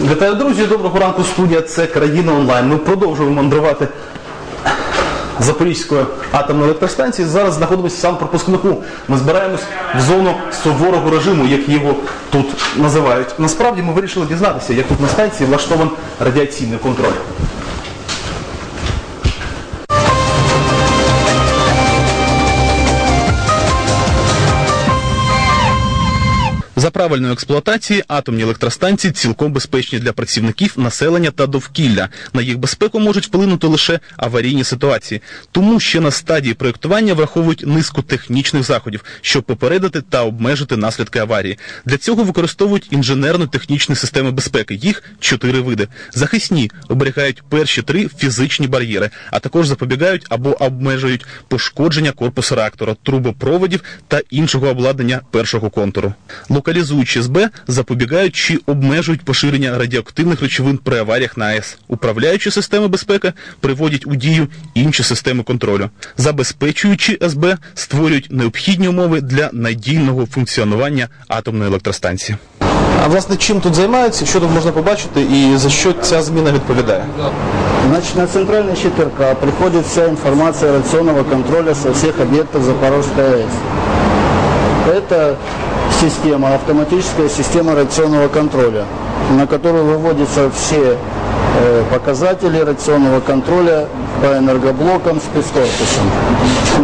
Вітаю, друзі! Доброго ранку, студія. Це країна онлайн. Ми продовжуємо мандрувати Запорізької атомної електростанції. Зараз знаходимося в санпропускнику. Ми збираємось в зону суворого режиму, як його тут називають. Насправді ми вирішили дізнатися, як тут на станції влаштований радіаційний контроль. Правильної експлуатації атомні електростанції цілком безпечні для працівників, населення та довкілля. На їх безпеку можуть вплинути лише аварійні ситуації. Тому ще на стадії проєктування враховують низку технічних заходів, щоб попередити та обмежити наслідки аварії. Для цього використовують інженерно-технічні системи безпеки. Їх чотири види. Захисні оберігають перші три фізичні бар'єри, а також запобігають або обмежують пошкодження корпусу реактора, трубопроводів та іншого обладнання першого контуру. Локалізуючі СБ запобігають чи обмежують поширення радіоактивних речовин при аваріях на АЕС. Управляючі системи безпеки приводять у дію інші системи контролю. Забезпечуючі СБ створюють необхідні умови для надійного функціонування атомної електростанції. А власне чим тут займаються, що тут можна побачити і за що ця зміна відповідає? Значит, на центральный ЩТРК приходит вся информация рационного контроля со всех объектов Запорожской АЭС. Это система, автоматическая система рационного контроля, на которую выводятся все э, показатели рационного контроля по энергоблокам с спецкорпусом.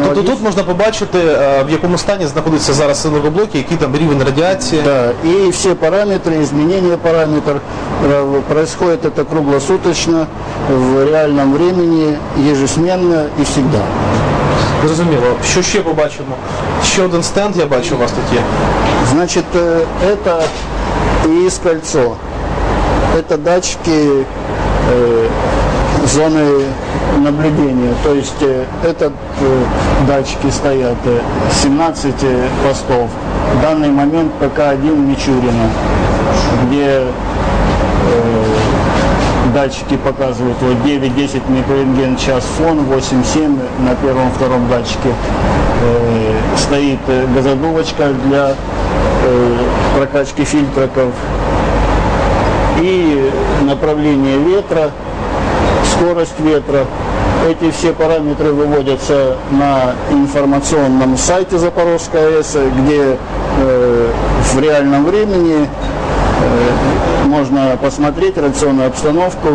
Тобто тут можна побачити, е, в якому стані знаходиться зараз енергоблоки, який там рівень радіації. Да, и все параметры, изменения параметров, э, происходит это круглосуточно, в реальном времени, ежесменно и всегда. Зрозуміло. Що ще побачимо? Ще один стенд я бачу у вас тут є. Значит, это ИИС кольцо. Это датчики э, зоны наблюдения. То есть э, этот э, датчики стоят э, 17 постов. В данный момент ПК-1 Мичурина, где э, датчики показывают вот 9-10 микрорентген час фон, 8-7 на первом-втором датчике. Э, стоит э, газодувочка для э, прокачки фильтриков и направление ветра, скорость ветра. Эти все параметры выводятся на информационном сайте Запорожской АЭС, где э, в реальном времени можно посмотреть рационную обстановку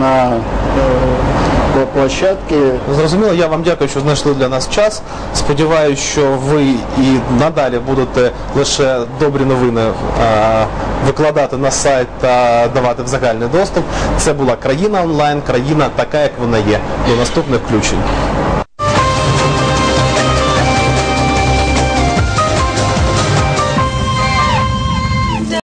на э, площадке Зрозуміло, я вам дякую, що знайшли для нас час. Сподіваюся, що ви і надалі будете лише добрі новини е, викладати на сайт та давати в загальний доступ. Це була країна онлайн, країна така, як вона є. До наступних включень.